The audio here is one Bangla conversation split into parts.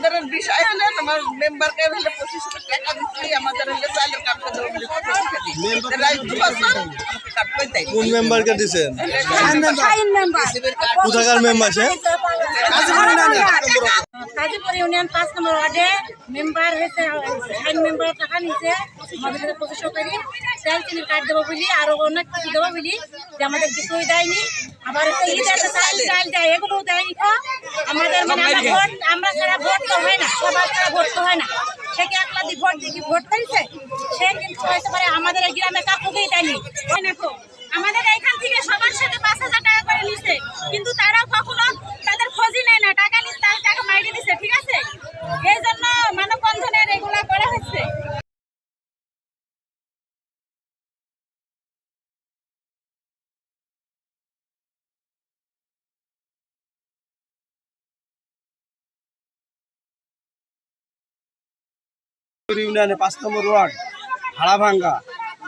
আমাদের বিষয় হলে আমার মেম্বারকে হলে পঁচিশ টাকা দিচ্ছি আমাদের হলে চালের কাটতে দেবো কোন মেম্বারকে দিছেন? কোথাকার মেম্বার সে গাজীপুর ইউনিয়ন পাঁচ নম্বর ওয়ার্ডে মেম্বার হয়েছে আইন মেম্বার টাকা নিচ্ছে আমাদের কাছে পঁচিশশো করে চাল চিনি কার্ড দেবো বলি আরও অনেক কিছু দেবো বলি যে আমাদের কিছুই দেয়নি আবার চাল দেয় এগুলোও দেয়নি তো। আমাদের মানে আমরা ভোট আমরা ছাড়া ভোট তো হয় না সবার ছাড়া ভোট তো হয় না। সে কি একলা ভোট দিয়ে ভোট পেয়েছে সে কিন্তু হয়তো পারে আমাদের এই গ্রামে কাকুকেই দেয়নি হয় না তো আমাদের এখান থেকে সবার সাথে পাঁচ হাজার টাকা করে নিছে কিন্তু তারাও ইউনিয়নে পাঁচ নম্বর ওয়ার্ড, হাড়াভাঙ্গা।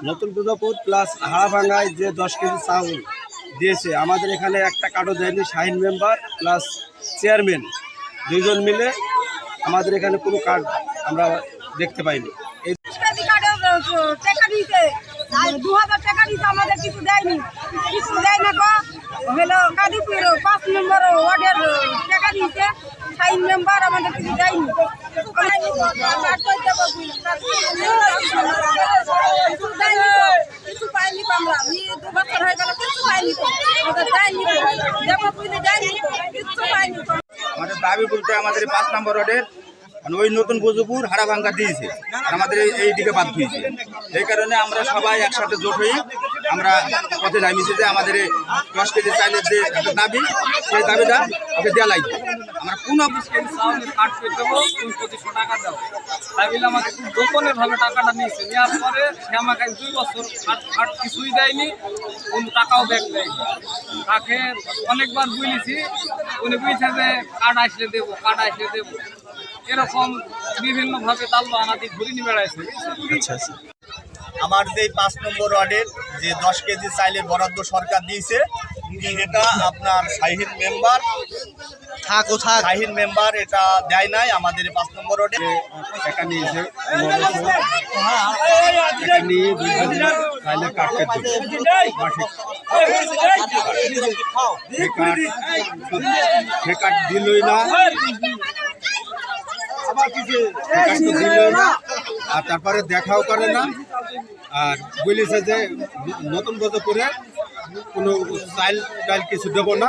নতুন দুর্গাপুর প্লাস হাড়াভাঙ্গায় যে দশ কেজি চাউল দিয়েছে, আমাদের এখানে একটা কার্ডও দেয়নি, শাহিন মেম্বার প্লাস চেয়ারম্যান দুইজন মিলে আমাদের এখানে কোনো কার্ড আমরা দেখতে পাইনি। মেম্বার আমাদের কিছু দেয়নি। আমাদের দেবো বলতে আমাদের পাঁচ নম্বর রোডের মানে ওই নতুন গজপুর হাড়াভাঙ্গা দিয়েছে। আমাদের এই- দিকে বাদ দিয়েছে। এই কারণে আমরা সবাই একসাথে জোট হয়ে আমরা পথে নামিয়েছি যে আমাদের দশ কেজি চাইলের যে দাবি, সেই দাবিটা ওকে দেওয়া লাগবে। দেবো টাকা তাই আমাকে টাকাটা নিয়েছে। পরে সে আমাকে বছর কিছুই দেয়নি টাকাও অনেকবার বুঝেছি উনি বুঝছে যে কার্ড আসলে দেবো কার্ড আসলে দেবো। এরকম বিভিন্নভাবে তাল্লো আনাদি ঘুরিনি বেড়াইছে। বুঝছেন? আমার যে পাঁচ নম্বর ওয়ার্ডের যে দশ কেজি চাইলে বরাদ্দ সরকার দিয়েছে সেটা আপনার শাহিন মেম্বার থাকো থাক। শাহিন মেম্বার এটা দেয় নাই আমাদের পাঁচ নম্বর ওয়ার্ডে। টাকা নিয়েছে টাকা নিয়ে কেটে দিলই না। আর তারপরে দেখাও করে না। আর বলেছে যে নতুন বছর করে কোনো চাইল টাইল কিছু দেবো না।